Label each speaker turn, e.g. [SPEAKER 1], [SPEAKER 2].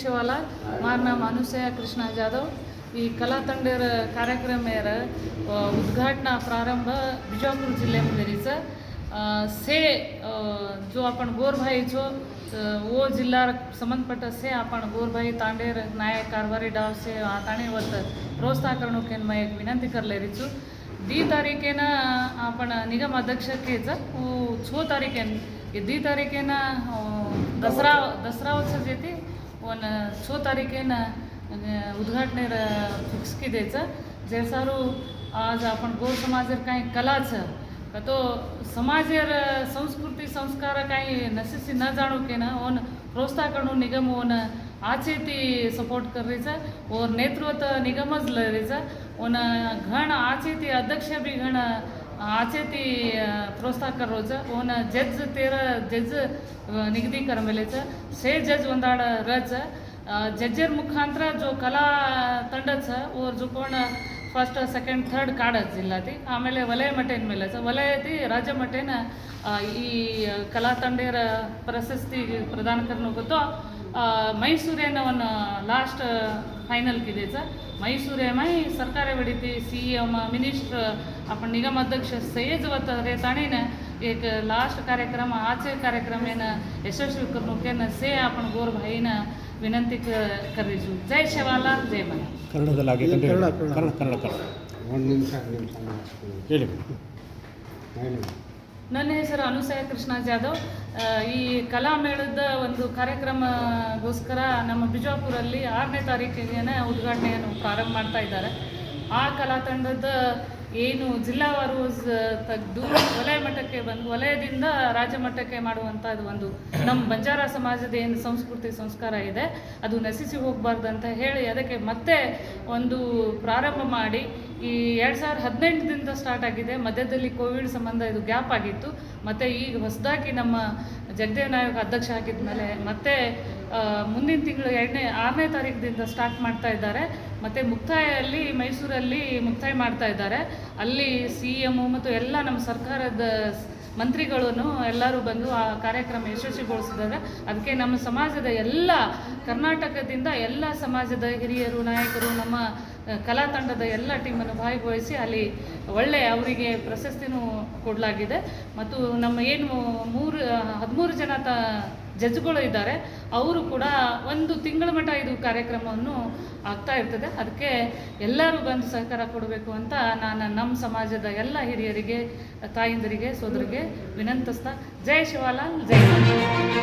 [SPEAKER 1] ಶಿವಾಲಾಲ್ ಮಾರ್ नाम अनुसया कृष्णा जाधव ಈ कला तंडेर कार्यक्रम मेर उद्घाटना प्रारंभ बिजापूर जिल्ह्यामध्ये रिचं से अ, जो आपण गोरभाईचो अ, वो जिल्हा संबंधपट्ट से आपण गोरभाई तांडेर नायक कारभारी डाव से ताणे वत प्रोत्साह करणूकेन मैं एक विनंती करले रिचू दी तारीखेनं आपण निगम अध्यक्षकेचं छो तारीखेन दी तारीखेनं अं, दसरा दसरा उत्सव येते पण छो तारीखेनं अं, फिक्स की द्यायचं. जे सारू आज आपण गोर समाजेर काही कलाचं का तो समाजेर संस्कृती संस्कार काही नसेसी न जाणू के ना ओन प्रोत्साह करणू निगम ओन आचे ती सपोर्ट करायचं और नेतृत्व निगमच लढायचं ओन घण आचे ती अध्यक्ष बी घण ಆಚೆತಿ ಪ್ರೋತ್ಸಾಹ ಕರೋಚ ಓನ ಜಜ್ ತೇರ ಜಜ್ ನಿಗದಿ ಕರಮೇಲೆ ಸೇ ಜಜ್ ಒಂದಾಡ ರಜ ಜಜ್ಜರ್ ಮುಖಾಂತರ ಜೋ ಕಲಾ ತಂಡ ಚ ಓರ್ ಜೋಕೋಣ ಫಸ್ಟ್, ಸೆಕೆಂಡ್, ಥರ್ಡ್ ಕಾಡ ಜಿಲ್ಲಾತಿ ಆಮೇಲೆ ವಲಯ ಮಟ್ಟೇನ ಮೇಲೆ ವಲಯತಿ ರಾಜ್ಯ ಮಟ್ಟೇನ ಈ ಕಲಾ ತಂಡೇರ ಪ್ರಶಸ್ತಿ ಪ್ರದಾನ ಕರ್ನೋಗುತ್ತೋ ಮೈಸೂರೇನ ಒಂದು ಲಾಸ್ಟ್ फायनल किदेचं मैसूरेमाई सरकारे वेळी सी एम मिनिस्टर आपण निगम अध्यक्ष सय्यजवत रे ताणीनं एक लास्ट कार्यक्रम आजचे कार्यक्रम येणं यशस्वी करणूकेनं से आपण गोरभाईनं विनंती क करीजू जय शिवालाल जय मना
[SPEAKER 2] ಕನ್ನಡದಲ್ಲಿ ಹಾಗೆ continue ಮಾಡಿ. ಕನ್ನಡ ಕನ್ನಡ ಕನ್ನಡ
[SPEAKER 3] ಒಂದು ನಿಮಿಷ ನಿಮಿಷ
[SPEAKER 2] ಹೇಳಿ
[SPEAKER 3] ಹೇಳಿ
[SPEAKER 1] ನನ್ನ ಹೆಸರು ಅನುಸಯ ಕೃಷ್ಣ ಜಾಧವ್ ಈ ಈ ಕಲಾಮೇಳದ ಒಂದು ಕಾರ್ಯಕ್ರಮಗೋಸ್ಕರ ನಮ್ಮ ಬಿಜಾಪುರಲ್ಲಿ ಆರನೇ ತಾರೀಕಿಗೆ ಉದ್ಘಾಟನೆಯನ್ನು ಪ್ರಾರಂಭ ಮಾಡ್ತಾ ಇದ್ದಾರೆ. ಆ ಕಲಾ ತಂಡದ ಏನು ಜಿಲ್ಲಾವಾರು ತೆಗೆದು ವಲಯ ಮಟ್ಟಕ್ಕೆ ಬಂದು, ವಲಯದಿಂದ ರಾಜ್ಯ ಮಟ್ಟಕ್ಕೆ ಮಾಡುವಂಥದ್ದು ಒಂದು ನಮ್ಮ ಬಂಜಾರ ಸಮಾಜದ ಏನು ಸಂಸ್ಕೃತಿ ಸಂಸ್ಕಾರ ಇದೆ, ಅದು ನಶಿಸಿ ಹೋಗಬಾರ್ದು ಅಂತ ಹೇಳಿ ಅದಕ್ಕೆ ಮತ್ತೆ ಒಂದು ಪ್ರಾರಂಭ ಮಾಡಿ ಈ ಎರಡು ಸಾವಿರದ ಹದಿನೆಂಟರಿಂದ ಸ್ಟಾರ್ಟ್ ಆಗಿದೆ. ಮಧ್ಯದಲ್ಲಿ ಕೋವಿಡ್ ಸಂಬಂಧ ಇದು ಗ್ಯಾಪ್ ಆಗಿತ್ತು. ಮತ್ತು ಈಗ ಹೊಸದಾಗಿ ನಮ್ಮ ಜಗದೇವ್ ನಾಯಕ್ ಅಧ್ಯಕ್ಷ ಆಗಿದ್ಮೇಲೆ ಮತ್ತೆ ಮುಂದಿನ ತಿಂಗಳು ಎರಡನೇ, ಆರನೇ ತಾರೀಕಿನಿಂದ ಸ್ಟಾರ್ಟ್ ಮಾಡ್ತಾ ಇದ್ದಾರೆ. ಮತ್ತು ಮುಕ್ತಾಯಲ್ಲಿ ಮೈಸೂರಲ್ಲಿ ಮುಕ್ತಾಯ ಮಾಡ್ತಾ ಇದ್ದಾರೆ. ಅಲ್ಲಿ ಸಿ ಎಂ ಮತ್ತು ಎಲ್ಲ ನಮ್ಮ ಸರ್ಕಾರದ ಮಂತ್ರಿಗಳನ್ನು ಎಲ್ಲರೂ ಬಂದು ಆ ಕಾರ್ಯಕ್ರಮ ಯಶಸ್ವಿಗೊಳಿಸಿದ್ದಾರೆ ಅದಕ್ಕೆ ನಮ್ಮ ಸಮಾಜದ ಎಲ್ಲ ಕರ್ನಾಟಕದಿಂದ ಎಲ್ಲ ಸಮಾಜದ ಹಿರಿಯರು, ನಾಯಕರು, ನಮ್ಮ ಕಲಾ ತಂಡದ ಎಲ್ಲ ಟೀಮನ್ನು ಭಾಗವಹಿಸಿ ಅಲ್ಲಿ ಒಳ್ಳೆಯ ಅವರಿಗೆ ಪ್ರಶಸ್ತಿನೂ ಕೊಡಲಾಗಿದೆ. ಮತ್ತು ನಮ್ಮ ಏನು ಮೂರು, ಹದಿಮೂರು ಜನ ತ ಜಡ್ಜ್ಗಳು ಇದ್ದಾರೆ ಅವರು ಕೂಡ ಒಂದು ತಿಂಗಳ ಮಟ್ಟ ಇದು ಕಾರ್ಯಕ್ರಮವನ್ನು ಆಗ್ತಾ ಇರ್ತದೆ ಅದಕ್ಕೆ ಎಲ್ಲರೂ ಬಂದು ಸಹಕಾರ ಕೊಡಬೇಕು ಅಂತ ನಾನು ನಮ್ಮ ಸಮಾಜದ ಎಲ್ಲ ಹಿರಿಯರಿಗೆ, ತಾಯಂದಿರಿಗೆ, ಸೋದರಿಗೆ ವಿನಂತಿಸ್ತಾ, ಜೈ ಶಿವಾಲಾಲ್, ಜೈ.